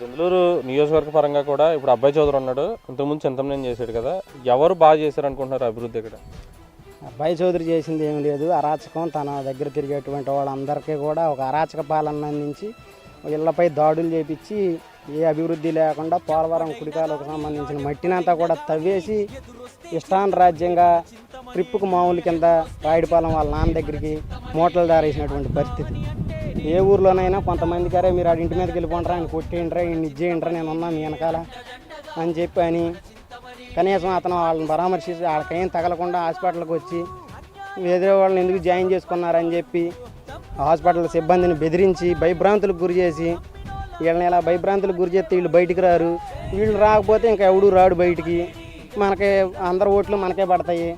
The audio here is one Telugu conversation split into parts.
దెందులూరు నియోజకవర్గ పరంగా కూడా ఇప్పుడు అబ్బాయి చౌదరి ఉన్నాడు. ఇంతకుముందు చింతమనేని చేశాడు కదా. ఎవరు బాగా చేశారు అనుకుంటున్నారు అభివృద్ధి ఇక్కడ? అబ్బాయి చౌదరి చేసింది ఏమి లేదు. అరాచకం తన దగ్గర తిరిగేటువంటి వాళ్ళందరికీ కూడా ఒక అరాచక పాలన అందించి ఇళ్ళపై దాడులు చేపించి ఏ అభివృద్ధి లేకుండా పోలవరం కుడికాలకు సంబంధించిన మట్టినంతా కూడా తవ్వేసి ఇష్టాన్ రాజ్యంగా ట్రిప్పుకు మామూలు కింద రాయుడిపాలెం వాళ్ళ నాన్న దగ్గరికి మూటలు దారేసినటువంటి పరిస్థితి. ఏ ఊర్లోనైనా కొంతమంది గారే మీరు ఆడి ఇంటి మీదకి వెళ్ళిపోంటారా ఆయన కొట్టేయంటారా ఈయన ఇచ్చేయంటారా నేను ఉన్నా మీ వెనకాల అని చెప్పి అని కనీసం అతను వాళ్ళని పరామర్శించి వాళ్ళకేం తగలకుండా హాస్పిటల్కి వచ్చి వేరే వాళ్ళని ఎందుకు జాయిన్ చేసుకున్నారని చెప్పి హాస్పిటల్ సిబ్బందిని బెదిరించి భయభ్రాంతులకు గురి చేసి వీళ్ళని ఇలా భయభ్రాంతులకు గురి చేస్తే వీళ్ళు బయటికి రారు. వీళ్ళు రాకపోతే ఇంకా ఎవడు రాడు బయటికి. మనకే అందరు ఓట్లు మనకే పడతాయి.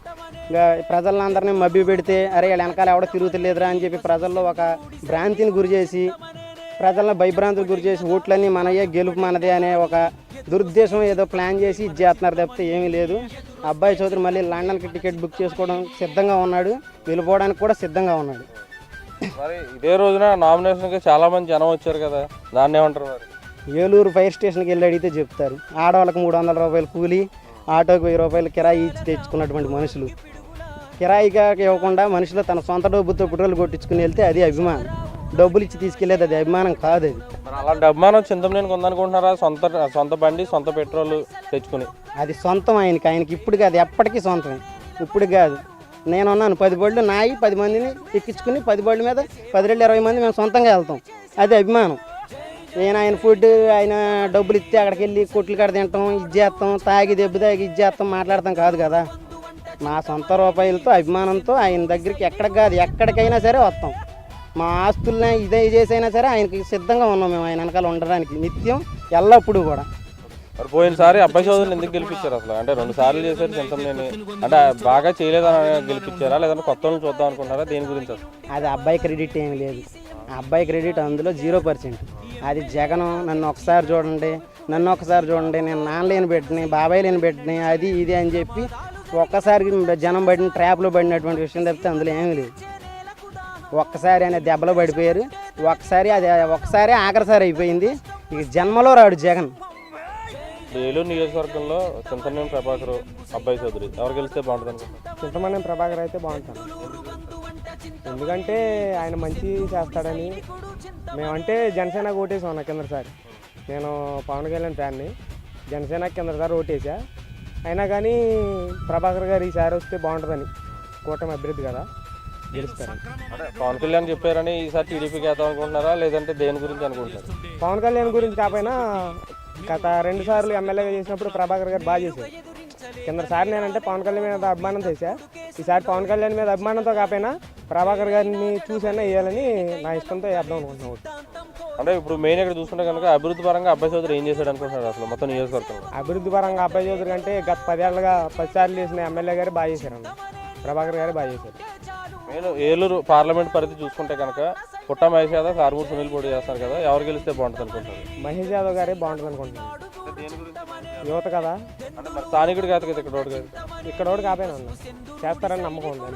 ప్రజలందరినీ మభ్య పెడితే అరే వెనకాల ఎవడో తిరుగుతలేదురా అని చెప్పి ప్రజల్లో ఒక భ్రాంతిని గురి చేసి ప్రజలను భయభ్రాంతులు గురి చేసి ఓట్లన్నీ మనయే గెలుపు మనదే అనే ఒక దురుద్దేశం ఏదో ప్లాన్ చేసి ఇది చేస్తున్నారు తప్పితే ఏమీ లేదు. అబ్బాయి చౌదరి మళ్ళీ లండన్కి టికెట్ బుక్ చేసుకోవడం సిద్ధంగా ఉన్నాడు. వెళ్ళిపోవడానికి కూడా సిద్ధంగా ఉన్నాడు. మరి ఇదే రోజున నామినేషన్కి చాలా మంది జనం వచ్చారు కదా దాన్ని ఏమంటారు మరి? ఏలూరు ఫైర్ స్టేషన్కి వెళ్ళి అడిగితే చెప్తారు. ఆడవాళ్ళకి మూడు వందల రూపాయలు కూలి ఆటోకి వెయ్యి రూపాయలు కిరాయి ఇచ్చి తెచ్చుకున్నటువంటి మనుషులు. కిరాయిగా ఇవ్వకుండా మనుషులు తన సొంత డబ్బుతో పెట్రోల్ కొట్టించుకుని వెళ్తే అది అభిమానం. డబ్బులు ఇచ్చి తీసుకెళ్ళేది అది అభిమానం కాదు అది. అలాంటి అభిమానం చింతమనేనికి ఉందనుకుంటున్నారా సొంత సొంత బండి సొంత పెట్రోల్ తెచ్చుకుని. అది సొంతం ఆయనకి. ఆయనకి ఇప్పుడు కాదు ఎప్పటికీ సొంతమే. ఇప్పుడు కాదు. నేను ఉన్నాను పది బళ్ళు నాయి పది మందిని ఎక్కించుకుని పది బళ్ళ మీద పది రెండు ఇరవై మంది మేము సొంతంగా వెళ్తాం. అది అభిమానం. నేను ఆయన ఫుడ్ ఆయన డబ్బులు ఇస్తే అక్కడికి వెళ్ళి కొట్లు కాడ తింటాం ఇది చేస్తాం తాగి దెబ్బ తాగి ఇది చేస్తాం మాట్లాడతాం కాదు కదా. నా సొంత రూపాయలతో అభిమానంతో ఆయన దగ్గరికి ఎక్కడికి కాదు ఎక్కడికైనా సరే వస్తాం. మా ఆస్తుల్ని ఇదే చేసైనా సరే ఆయనకి సిద్ధంగా ఉన్నాం మేము. ఆయన వెనకాల ఉండడానికి నిత్యం ఎల్లప్పుడూ కూడా. మరి పోయినసారి అబ్బాయి చౌదరిని ఎందుకు గెలిపించారు అసలు? అంటే రెండు సార్లు చేశారు చింతమనేని అంటే బాగా చేయలేదని గెలిపించారా? లేదంటే కొత్త వాళ్ళని చూద్దాం అనుకున్నారా దేని గురించి అసలు? అది అబ్బాయి క్రెడిట్ ఏమి లేదు. ఆ అబ్బాయి క్రెడిట్ అందులో జీరో పర్సెంట్. అది జగన్ నన్ను ఒకసారి చూడండి నన్ను ఒకసారి చూడండి నేను నాన్న లేని పెట్టిని బాబాయ్ లేని పెట్టిని అది ఇది అని చెప్పి ఒక్కసారి జనం పడిన ట్రాప్లో పడినటువంటి విషయం తప్పితే అందులో ఏమీ లేదు. ఒక్కసారి అనే దెబ్బలో పడిపోయారు. ఒక్కసారి అది ఒక్కసారి ఆఖరిసారి అయిపోయింది. ఇక జన్మలో రాడు జగన్. ఏలూరు నియోజకవర్గంలో చింతమనేని ప్రభాకర్ అబ్బాయి చౌదరి ఎవరు గెలిస్తే బాగుంటుంది చింతమనేని ప్రభాకర్ అయితే బాగుంటాను ఎందుకంటే ఆయన మంచి చేస్తాడని మేమంటే జనసేన ఓటేసాం నా కిందసారి నేను పవన్ కళ్యాణ్ ఫ్యాన్ని. జనసేన కిందసారి ఓటేసా. అయినా కానీ ప్రభాకర్ గారు ఈసారి వస్తే బాగుంటుందని కూటమి అభ్యర్థి కదా గెలుస్తారు. అంటే పవన్ కళ్యాణ్ చెప్పారని ఈసారి టీడీపీకి వేద్దాం అనుకుంటున్నారా? లేదంటే దేని గురించి అనుకుంటున్నారు? పవన్ కళ్యాణ్ గురించి కాకపోయినా గత రెండు సార్లు ఎమ్మెల్యేగా చేసినప్పుడు ప్రభాకర్ గారు బాగా చేశారు. కిందసారి నేనంటే పవన్ కళ్యాణ్ మీద అభిమానం చేశా. ఈసారి పవన్ కళ్యాణ్ మీద అభిమానంతో కాకపోయినా ప్రభాకర్ గారిని చూసైనా వేయాలని నా ఇష్టంతో వేద్దాం అనుకుంటున్నాను. ఓటు. అంటే ఇప్పుడు మెయిన్ ఇక్కడ చూసుకుంటే కనుక అభివృద్ధి పరంగా అబ్బాయి చౌదరి ఏం చేశాడు అనుకుంటున్నారు అసలు? మొత్తం నియోజకవర్గంలో. అభివృద్ధి పరంగా అబ్బాయి చౌదరి కంటే గత పదేళ్ళుగా పది సార్లు చేసిన ఎమ్మెల్యే గారు బాగా చేశారన్న ప్రభాకర్ గారు బాగా చేశారు. మెయిన్ ఏలూరు పార్లమెంట్ పరిధి చూసుకుంటే కనుక పుట్ట మహేష్ యాదవ్ కారుమూరు సునీల్ పోటీ చేస్తారు కదా ఎవరు గెలిస్తే బాగుంటుంది అనుకుంటారు మహేష్ యాదవ్ గారే బాగుంటుంది అనుకుంటున్నాను. యువత కదా. అంటే స్థానికుడు కాదు కదా ఇక్కడ ఒకటి కాదు ఇక్కడ ఒకటి కాపోయినా అన్న చేస్తారని నమ్మకం ఉంది